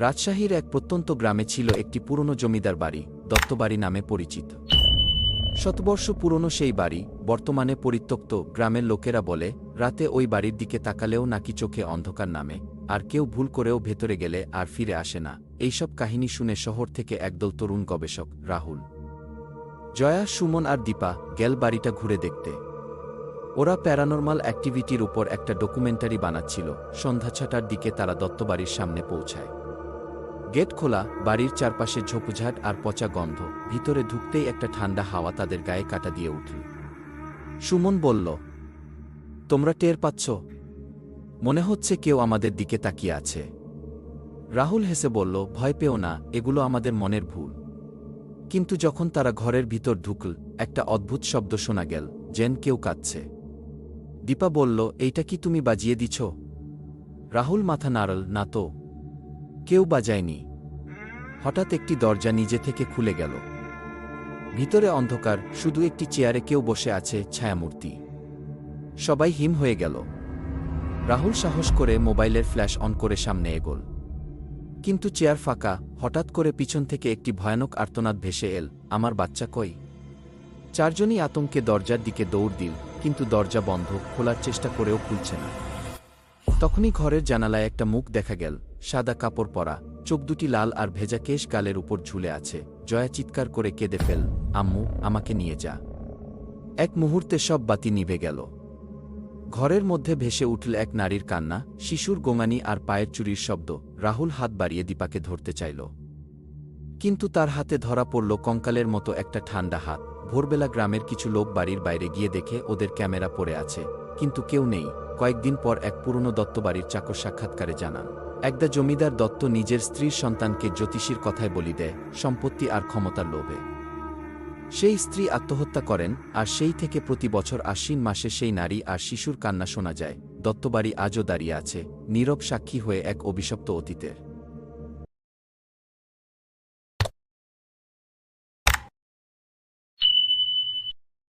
রাজশাহীর এক প্রত্যন্ত গ্রামে ছিল একটি পুরনো জমিদার বাড়ি, দত্তবাড়ি নামে পরিচিত। শতবর্ষ পুরনো সেই বাড়ি, বর্তমানে পরিত্যক্ত, গ্রামের লোকেরা বলে, রাতে ওই বাড়ির দিকে তাকালেও নাকি চোখে অন্ধকার নামে, আর কেউ ভুল করেও ভেতরে গেলে আর ফিরে আসে না। এইসব কাহিনী শুনে শহর থেকে একদল তরুণ গবেষক, রাহুল। জয়া, সুমন আর দীপা গেল বাড়িটা ঘুরে দেখতে। ওরা প্যারানর্মাল অ্যাক্টিভিটির উপর একটা ডকুমেন্টারি বানাচ্ছিল। সন্ধ্যা ছটার দিকে তারা দত্তবাড়ির সামনে পৌঁছায়। গেট খোলা, বাড়ির চারপাশে ঝোপঝাট আর পচা গন্ধ। ভিতরে ঢুকতেই একটা ঠান্ডা হাওয়া তাদের গায়ে কাটা দিয়ে উঠল। সুমন বলল, তোমরা টের পাচ্ছ? মনে হচ্ছে কেউ আমাদের দিকে তাকিয়ে আছে। রাহুল হেসে বলল, ভয় পেও না, এগুলো আমাদের মনের ভুল। কিন্তু যখন তারা ঘরের ভিতর ঢুকল, একটা অদ্ভুত শব্দ শোনা গেল, যেন কেউ কাঁদছে। দীপা বলল, এইটা কি তুমি বাজিয়ে দিছ? রাহুল মাথা নাড়ল, না তো। কেউ বাজায়নি। হঠাৎ একটি দরজা নিজে থেকে খুলে গেল। ভিতরে অন্ধকার, শুধু একটি চেয়ারে কেউ বসে আছে, ছায়ামূর্তি। সবাই হিম হয়ে গেল। রাহুল সাহস করে মোবাইলের ফ্ল্যাশ অন করে সামনে এগোল। কিন্তু চেয়ার ফাঁকা, হঠাৎ করে পিছন থেকে একটি ভয়ানক আর্তনাদ ভেসে এল, আমার বাচ্চা কই? চারজনই আতঙ্কে দরজার দিকে দৌড় দিল, কিন্তু দরজা বন্ধ, খোলার চেষ্টা করেও খুলছে না। তখনই ঘরের জানালায় একটা মুখ দেখা গেল, সাদা কাপড় পরা। চোখ দুটি লাল আর ভেজা কেশ গালের উপর ঝুলে আছে। জয়া চিৎকার করে কেঁদে ফেল, আম্মু, আমাকে নিয়ে যা। এক মুহূর্তে সব বাতি নিভে গেল। ঘরের মধ্যে ভেসে উঠল এক নারীর কান্না, শিশুর গোঙানি আর পায়ের চুরির শব্দ। রাহুল হাত বাড়িয়ে দীপাকে ধরতে চাইল। কিন্তু তার হাতে ধরা পড়ল কঙ্কালের মতো একটা ঠান্ডা হাত। ভোরবেলা গ্রামের কিছু লোক বাড়ির বাইরে গিয়ে দেখে ওদের ক্যামেরা পড়ে আছে। কিন্তু কেউ নেই। কয়েকদিন পর এক পুরনো দত্তবাড়ির চাকর সাক্ষাৎকারে জানান একদা জমিদার দত্ত নিজের স্ত্রীর সন্তানকে জ্যোতিষীর কথায় বলি দেয়, সম্পত্তি আর ক্ষমতার লোভে। সেই স্ত্রী আত্মহত্যা করেন, আর সেই থেকে প্রতি বছর আশ্বিন মাসে সেই নারী আর শিশুর কান্না শোনা যায়। দত্তবাড়ি আজও দাঁড়িয়ে আছে, নীরব সাক্ষী হয়ে এক অভিশপ্ত অতীতের।